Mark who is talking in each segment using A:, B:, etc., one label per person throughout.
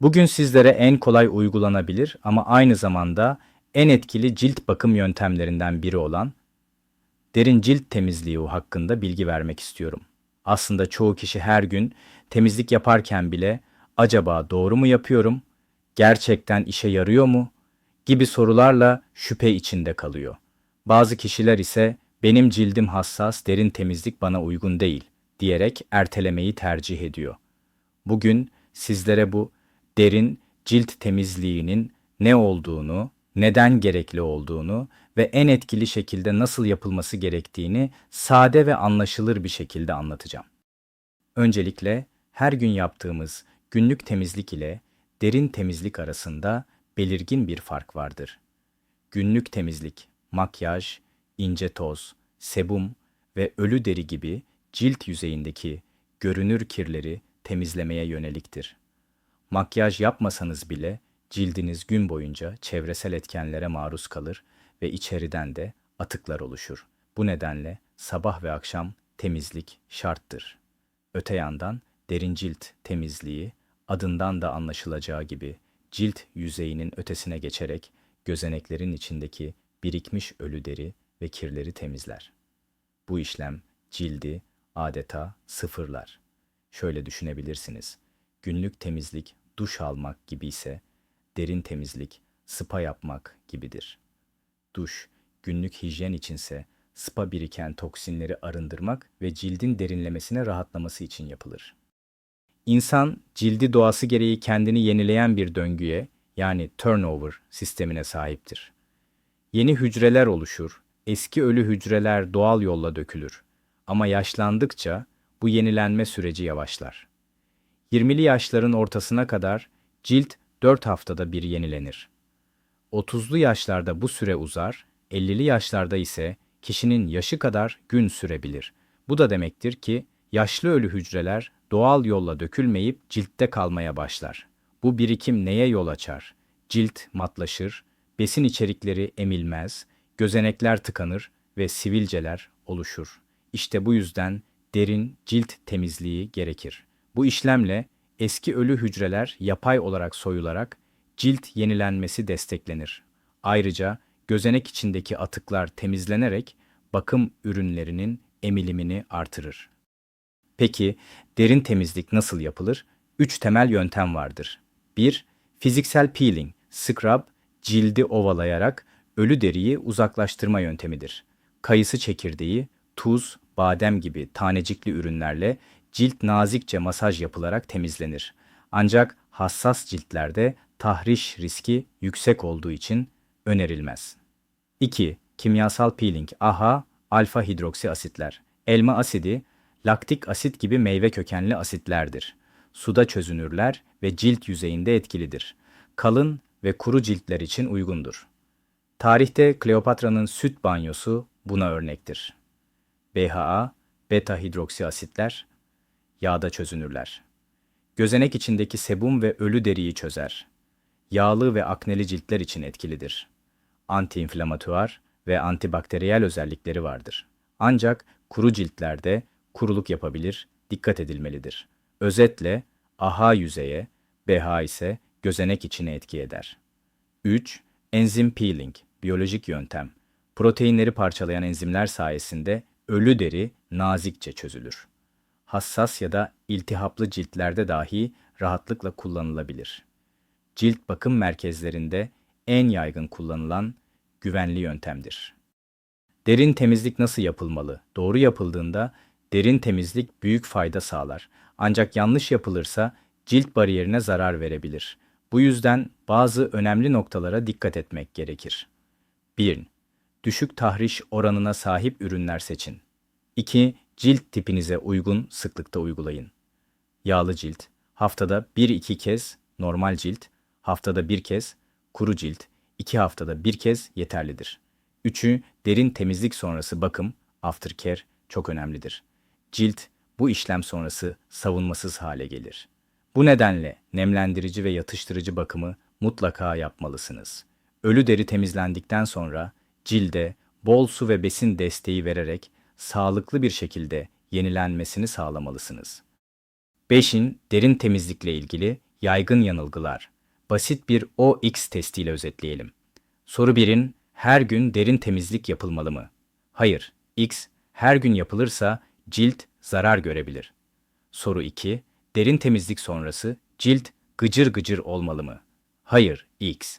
A: Bugün sizlere en kolay uygulanabilir ama aynı zamanda en etkili cilt bakım yöntemlerinden biri olan derin cilt temizliği hakkında bilgi vermek istiyorum. Aslında çoğu kişi her gün temizlik yaparken bile acaba doğru mu yapıyorum? Gerçekten işe yarıyor mu? gibi sorularla şüphe içinde kalıyor. Bazı kişiler ise benim cildim hassas, derin temizlik bana uygun değil diyerek ertelemeyi tercih ediyor. Bugün sizlere bu derin cilt temizliğinin ne olduğunu, neden gerekli olduğunu ve en etkili şekilde nasıl yapılması gerektiğini sade ve anlaşılır bir şekilde anlatacağım. Öncelikle her gün yaptığımız günlük temizlik ile derin temizlik arasında belirgin bir fark vardır. Günlük temizlik, makyaj, ince toz, sebum ve ölü deri gibi cilt yüzeyindeki görünür kirleri temizlemeye yöneliktir. Makyaj yapmasanız bile cildiniz gün boyunca çevresel etkenlere maruz kalır ve içeriden de atıklar oluşur. Bu nedenle sabah ve akşam temizlik şarttır. Öte yandan derin cilt temizliği adından da anlaşılacağı gibi cilt yüzeyinin ötesine geçerek gözeneklerin içindeki birikmiş ölü deri ve kirleri temizler. Bu işlem cildi adeta sıfırlar. Şöyle düşünebilirsiniz. Günlük temizlik duş almak gibi ise derin temizlik spa yapmak gibidir. Duş günlük hijyen içinse spa biriken toksinleri arındırmak ve cildin derinlemesine rahatlaması için yapılır. İnsan cildi doğası gereği kendini yenileyen bir döngüye yani turnover sistemine sahiptir. Yeni hücreler oluşur, eski ölü hücreler doğal yolla dökülür. Ama yaşlandıkça bu yenilenme süreci yavaşlar. 20'li yaşların ortasına kadar cilt 4 haftada bir yenilenir. 30'lu yaşlarda bu süre uzar, 50'li yaşlarda ise kişinin yaşı kadar gün sürebilir. Bu da demektir ki yaşlı ölü hücreler doğal yolla dökülmeyip ciltte kalmaya başlar. Bu birikim neye yol açar? Cilt matlaşır, besin içerikleri emilmez, gözenekler tıkanır ve sivilceler oluşur. İşte bu yüzden derin cilt temizliği gerekir. Bu işlemle eski ölü hücreler yapay olarak soyularak cilt yenilenmesi desteklenir. Ayrıca gözenek içindeki atıklar temizlenerek bakım ürünlerinin emilimini artırır. Peki derin temizlik nasıl yapılır? Üç temel yöntem vardır. 1. Fiziksel peeling, scrub, cildi ovalayarak ölü deriyi uzaklaştırma yöntemidir. Kayısı çekirdeği, tuz, badem gibi tanecikli ürünlerle cilt nazikçe masaj yapılarak temizlenir. Ancak hassas ciltlerde tahriş riski yüksek olduğu için önerilmez. 2. Kimyasal peeling AHA, alfa hidroksi asitler. Elma asidi, laktik asit gibi meyve kökenli asitlerdir. Suda çözünürler ve cilt yüzeyinde etkilidir. Kalın ve kuru ciltler için uygundur. Tarihte Kleopatra'nın süt banyosu buna örnektir. BHA, beta hidroksi asitler, yağda çözünürler. Gözenek içindeki sebum ve ölü deriyi çözer. Yağlı ve akneli ciltler için etkilidir. Antiinflamatuar ve antibakteriyel özellikleri vardır. Ancak kuru ciltlerde kuruluk yapabilir, dikkat edilmelidir. Özetle AHA yüzeye, BH ise gözenek içine etki eder. 3. Enzim peeling, biyolojik yöntem. Proteinleri parçalayan enzimler sayesinde ölü deri nazikçe çözülür. Hassas ya da iltihaplı ciltlerde dahi rahatlıkla kullanılabilir. Cilt bakım merkezlerinde en yaygın kullanılan güvenli yöntemdir. Derin temizlik nasıl yapılmalı? Doğru yapıldığında derin temizlik büyük fayda sağlar. Ancak yanlış yapılırsa cilt bariyerine zarar verebilir. Bu yüzden bazı önemli noktalara dikkat etmek gerekir. 1. Düşük tahriş oranına sahip ürünler seçin. 2. Cilt tipinize uygun sıklıkta uygulayın. Yağlı cilt, haftada 1-2 kez normal cilt, haftada bir kez kuru cilt, 2 haftada bir kez yeterlidir. 3'ü derin temizlik sonrası bakım, aftercare çok önemlidir. Cilt bu işlem sonrası savunmasız hale gelir. Bu nedenle nemlendirici ve yatıştırıcı bakımı mutlaka yapmalısınız. Ölü deri temizlendikten sonra cilde bol su ve besin desteği vererek sağlıklı bir şekilde yenilenmesini sağlamalısınız. 5'in derin temizlikle ilgili Yaygın yanılgılar. Basit bir OX testiyle özetleyelim. Soru 1'in her gün derin temizlik yapılmalı mı? Hayır. X her gün yapılırsa cilt zarar görebilir. Soru 2. Derin temizlik sonrası cilt gıcır gıcır olmalı mı? Hayır. X.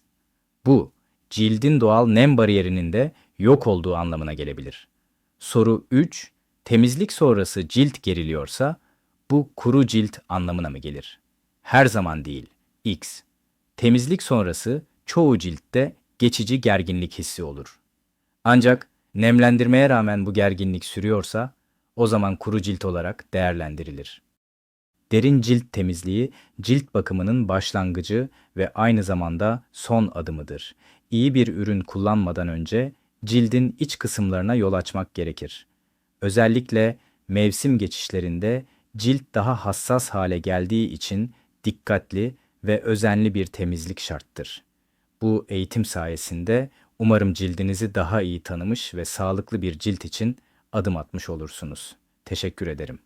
A: Bu cildin doğal nem bariyerinin de yok olduğu anlamına gelebilir. Soru 3. Temizlik sonrası cilt geriliyorsa bu kuru cilt anlamına mı gelir? Her zaman değil. X. Temizlik sonrası çoğu ciltte geçici gerginlik hissi olur. Ancak nemlendirmeye rağmen bu gerginlik sürüyorsa o zaman kuru cilt olarak değerlendirilir. Derin cilt temizliği cilt bakımının başlangıcı ve aynı zamanda son adımıdır. İyi bir ürün kullanmadan önce cildin iç kısımlarına yol açmak gerekir. Özellikle mevsim geçişlerinde cilt daha hassas hale geldiği için dikkatli ve özenli bir temizlik şarttır. Bu eğitim sayesinde umarım cildinizi daha iyi tanımış ve sağlıklı bir cilt için adım atmış olursunuz. Teşekkür ederim.